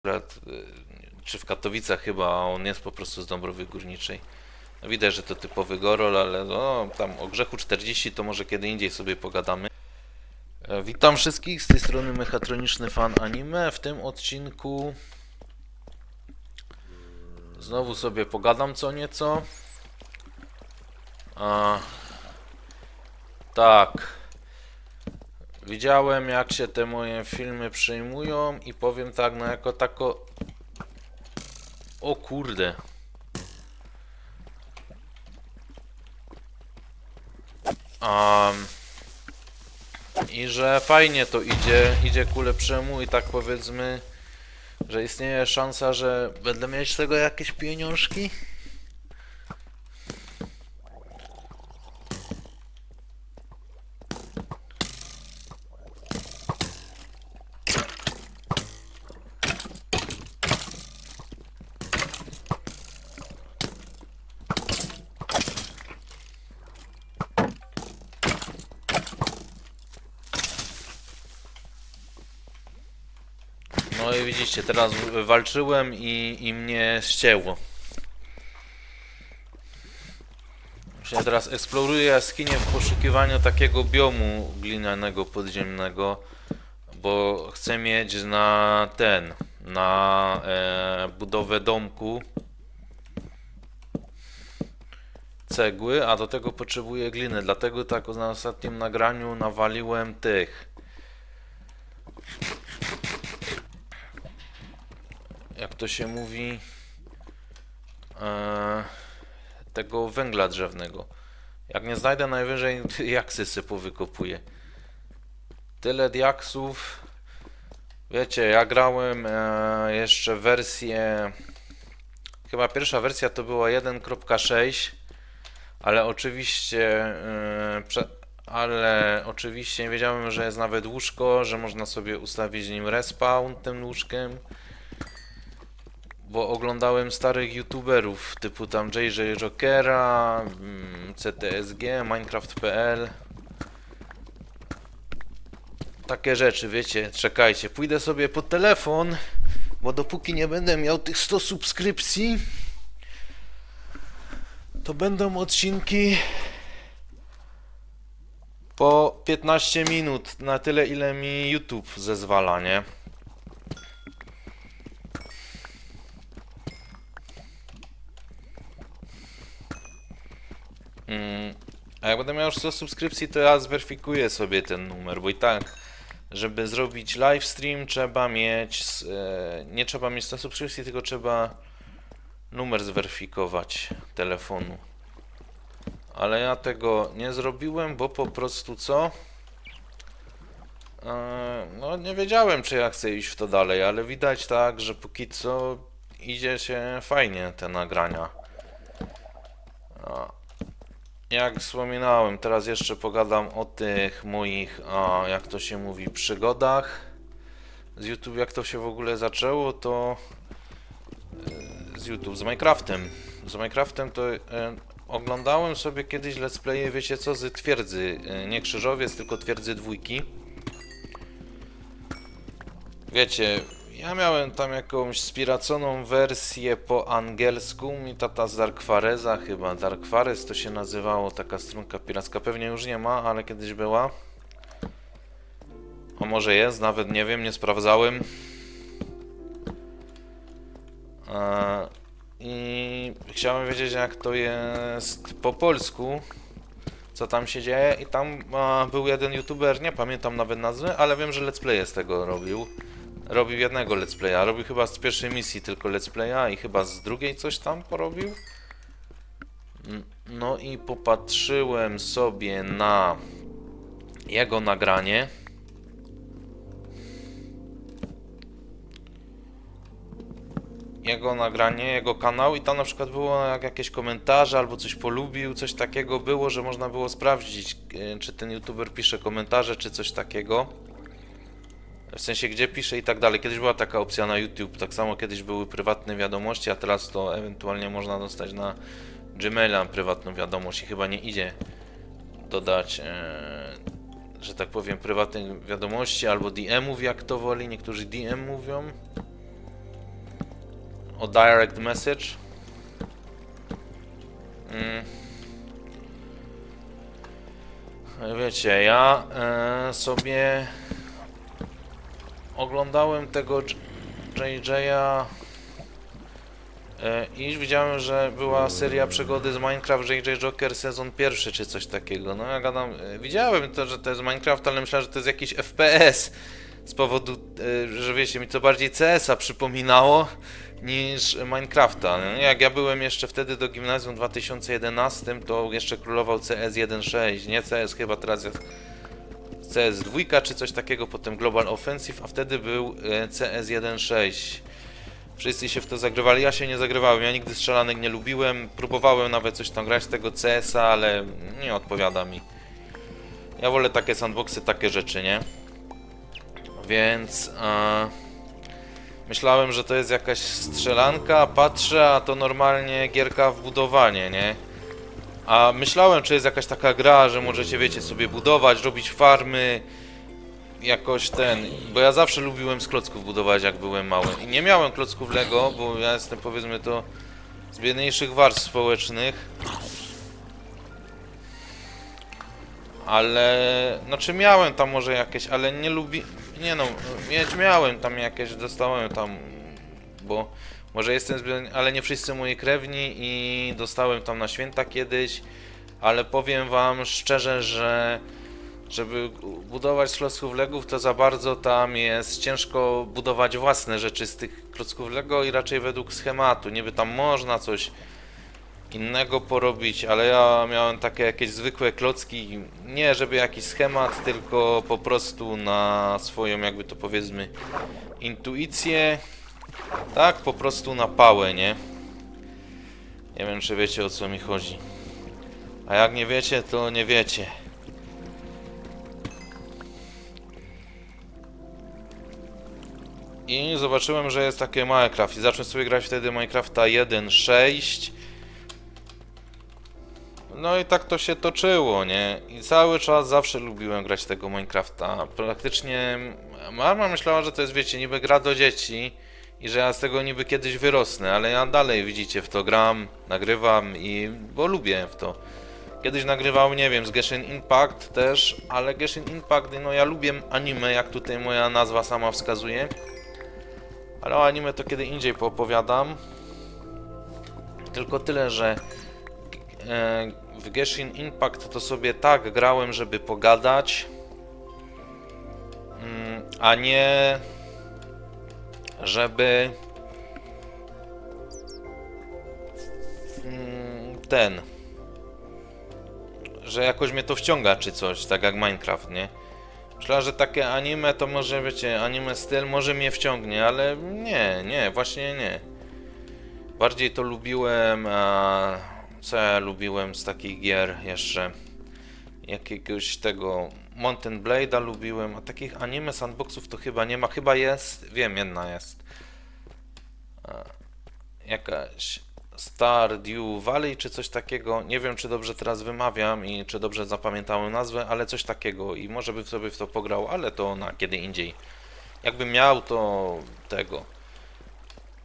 akurat, y, czy w Katowicach chyba, a on jest po prostu z Dąbrowy Górniczej. No widać, że to typowy Gorol, ale no, tam o Grzechu 40 to może kiedy indziej sobie pogadamy. E, Witam wszystkich, z tej strony Mechatroniczny Fan Anime. W tym odcinku znowu sobie pogadam co nieco. A, tak. Widziałem jak się te moje filmy przyjmują i powiem tak, no jako tako... O kurde. Um, I że fajnie to idzie, idzie ku lepszemu i tak powiedzmy, że istnieje szansa, że będę mieć z tego jakieś pieniążki. Widzicie, teraz walczyłem i, i mnie ścięło. Właśnie teraz eksploruję jaskinie w poszukiwaniu takiego biomu glinianego podziemnego, bo chcę mieć na ten, na e, budowę domku cegły, a do tego potrzebuję gliny, dlatego tak na ostatnim nagraniu nawaliłem tych jak to się mówi, e, tego węgla drzewnego. Jak nie znajdę najwyżej jaksy sobie powykopuję. Tyle diaksów. Wiecie, ja grałem e, jeszcze wersję. Chyba pierwsza wersja to była 1.6, ale oczywiście. E, ale oczywiście nie wiedziałem, że jest nawet łóżko, że można sobie ustawić nim respawn tym łóżkiem bo oglądałem starych youtuberów typu tam JJ Jokera, mm, CTSG, Minecraft.pl. Takie rzeczy, wiecie, czekajcie, pójdę sobie po telefon, bo dopóki nie będę miał tych 100 subskrypcji, to będą odcinki po 15 minut, na tyle ile mi YouTube zezwala, nie? Mm, a jak będę miał już 100 subskrypcji, to ja zweryfikuję sobie ten numer, bo i tak, żeby zrobić live stream, trzeba mieć, e, nie trzeba mieć 100 subskrypcji, tylko trzeba numer zweryfikować telefonu. Ale ja tego nie zrobiłem, bo po prostu co? E, no nie wiedziałem, czy ja chcę iść w to dalej, ale widać tak, że póki co idzie się fajnie te nagrania. A, jak wspominałem, teraz jeszcze pogadam o tych moich, a, jak to się mówi, przygodach z YouTube, jak to się w ogóle zaczęło, to e, z YouTube, z Minecraftem. Z Minecraftem to e, oglądałem sobie kiedyś let's playe, wiecie co, z twierdzy, e, nie krzyżowiec, tylko twierdzy dwójki. Wiecie, ja miałem tam jakąś spiraconą wersję po angielsku, mi tata z Darkfareza chyba, Darkfares to się nazywało, taka strunka piracka, pewnie już nie ma, ale kiedyś była. A może jest, nawet nie wiem, nie sprawdzałem. Eee, I chciałem wiedzieć jak to jest po polsku, co tam się dzieje i tam był jeden youtuber, nie pamiętam nawet nazwy, ale wiem, że let's play z tego robił. Robił jednego let's playa, robił chyba z pierwszej misji tylko let's playa i chyba z drugiej coś tam porobił. No i popatrzyłem sobie na jego nagranie. Jego nagranie, jego kanał i tam na przykład było jak jakieś komentarze albo coś polubił, coś takiego było, że można było sprawdzić, e, czy ten youtuber pisze komentarze, czy coś takiego. W sensie gdzie pisze i tak dalej. Kiedyś była taka opcja na YouTube, tak samo kiedyś były prywatne wiadomości, a teraz to ewentualnie można dostać na Gmaila prywatną wiadomość i chyba nie idzie dodać, e, że tak powiem, prywatnych wiadomości albo DM-ów, jak to woli. Niektórzy DM mówią. o direct message. Mm. Wiecie, ja e, sobie oglądałem tego JJ'a e, i widziałem, że była seria przygody z Minecraft JJ Joker sezon pierwszy czy coś takiego. No ja gadam, e, widziałem to, że to jest Minecraft, ale myślałem, że to jest jakiś FPS z powodu, e, że wiecie, mi to bardziej CS-a przypominało niż Minecrafta. No, jak ja byłem jeszcze wtedy do gimnazjum w 2011, to jeszcze królował CS 1.6, nie CS chyba teraz jest CS 2 czy coś takiego, potem Global Offensive, a wtedy był e, CS 1.6. Wszyscy się w to zagrywali, ja się nie zagrywałem, ja nigdy strzelanek nie lubiłem, próbowałem nawet coś tam grać z tego CS-a, ale nie odpowiada mi. Ja wolę takie sandboxy, takie rzeczy, nie? Więc... E, Myślałem, że to jest jakaś strzelanka, patrzę, a to normalnie gierka w budowanie, nie? A myślałem, czy jest jakaś taka gra, że możecie, wiecie, sobie budować, robić farmy, jakoś ten... Bo ja zawsze lubiłem z klocków budować, jak byłem mały. I nie miałem klocków Lego, bo ja jestem, powiedzmy to, z biedniejszych warstw społecznych. Ale... Znaczy miałem tam może jakieś, ale nie lubi... Nie no, mieć miałem tam jakieś, dostałem tam, bo może jestem ale nie wszyscy moi krewni i dostałem tam na święta kiedyś, ale powiem wam szczerze, że żeby budować klocków Legów, to za bardzo tam jest ciężko budować własne rzeczy z tych klocków Lego i raczej według schematu. Niby tam można coś innego porobić, ale ja miałem takie jakieś zwykłe klocki, nie żeby jakiś schemat, tylko po prostu na swoją jakby to powiedzmy intuicję, tak po prostu na pałę, nie? Nie wiem czy wiecie o co mi chodzi. A jak nie wiecie, to nie wiecie. I zobaczyłem, że jest takie Minecraft i zacznę sobie grać wtedy Minecrafta 1.6 no i tak to się toczyło, nie? I cały czas zawsze lubiłem grać tego Minecrafta. Praktycznie mama myślała, że to jest, wiecie, niby gra do dzieci i że ja z tego niby kiedyś wyrosnę, ale ja dalej, widzicie, w to gram, nagrywam i... bo lubię w to. Kiedyś nagrywał, nie wiem, z Genshin Impact też, ale Genshin Impact, no ja lubię anime, jak tutaj moja nazwa sama wskazuje. Ale o anime to kiedy indziej poopowiadam. Tylko tyle, że e, w Genshin Impact to sobie tak grałem, żeby pogadać, mm, a nie żeby mm, ten, że jakoś mnie to wciąga czy coś, tak jak Minecraft, nie? Myślałem, że takie anime to może, wiecie, anime styl może mnie wciągnie, ale nie, nie, właśnie nie. Bardziej to lubiłem, a co ja lubiłem z takich gier jeszcze? Jakiegoś tego Mountain Blade'a lubiłem, a takich anime sandboxów to chyba nie ma. Chyba jest, wiem, jedna jest. E, Jakaś Stardew Valley czy coś takiego. Nie wiem, czy dobrze teraz wymawiam i czy dobrze zapamiętałem nazwę, ale coś takiego i może bym sobie w to pograł, ale to na kiedy indziej. Jakbym miał, to tego.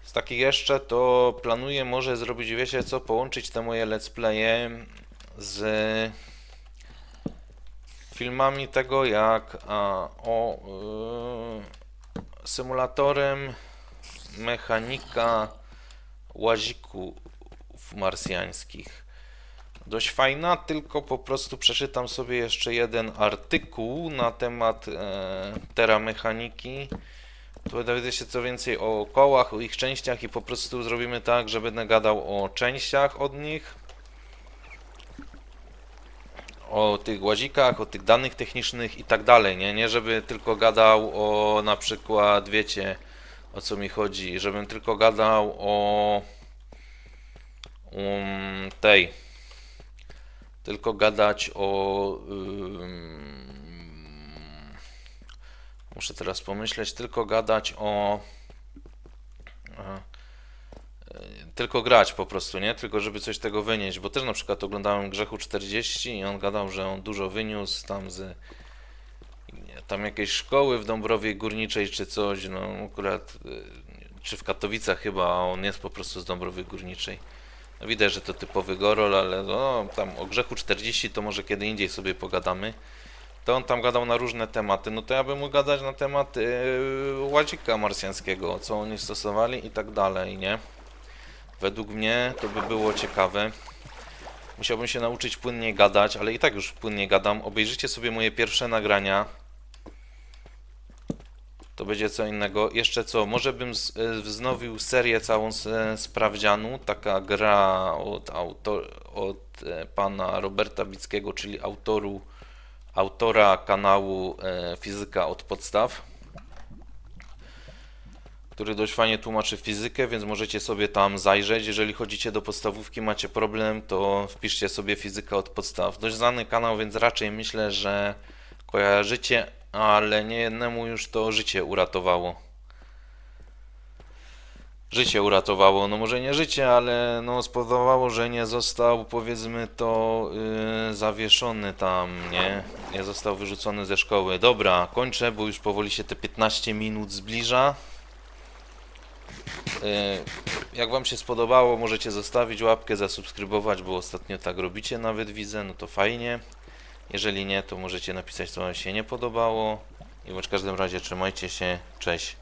Z takich jeszcze to planuję może zrobić, wiecie co, połączyć te moje let's playe z filmami tego jak a, o y, symulatorem mechanika łazików marsjańskich. Dość fajna, tylko po prostu przeczytam sobie jeszcze jeden artykuł na temat e, teramechaniki tu dowiedzę się co więcej o kołach, o ich częściach i po prostu zrobimy tak, że będę gadał o częściach od nich. O tych łazikach, o tych danych technicznych i tak dalej, nie? Nie żeby tylko gadał o na przykład, wiecie o co mi chodzi, żebym tylko gadał o um, tej tylko gadać o um, Muszę teraz pomyśleć, tylko gadać o. e, Tylko grać po prostu, nie? Tylko żeby coś tego wynieść, bo też na przykład oglądałem Grzechu 40 i on gadał, że on dużo wyniósł tam z tam jakiejś szkoły w Dąbrowie Górniczej czy coś, no akurat e, czy w Katowicach chyba, a on jest po prostu z Dąbrowy Górniczej. No widać, że to typowy Gorol, ale no, tam o Grzechu 40 to może kiedy indziej sobie pogadamy. To on tam gadał na różne tematy, no to ja bym mógł gadać na temat yy, ładzika marsjańskiego, co oni stosowali i tak dalej, nie? Według mnie to by było ciekawe. Musiałbym się nauczyć płynnie gadać, ale i tak już płynnie gadam. Obejrzyjcie sobie moje pierwsze nagrania. To będzie co innego. Jeszcze co, może bym e, wznowił serię całą z, e, sprawdzianu. Taka gra od, autor, od e, pana Roberta Bickiego, czyli autoru, autora kanału e, Fizyka od podstaw który dość fajnie tłumaczy fizykę, więc możecie sobie tam zajrzeć. Jeżeli chodzicie do podstawówki, macie problem, to wpiszcie sobie fizyka od podstaw. Dość znany kanał, więc raczej myślę, że kojarzycie, ale nie jednemu już to życie uratowało. Życie uratowało, no może nie życie, ale no spowodowało, że nie został powiedzmy to yy, zawieszony tam, nie? Nie został wyrzucony ze szkoły. Dobra, kończę, bo już powoli się te 15 minut zbliża. Y, Jak Wam się spodobało, możecie zostawić łapkę, zasubskrybować, bo ostatnio tak robicie, nawet widzę, no to fajnie. Jeżeli nie, to możecie napisać, co Wam się nie podobało. I w każdym razie trzymajcie się, cześć.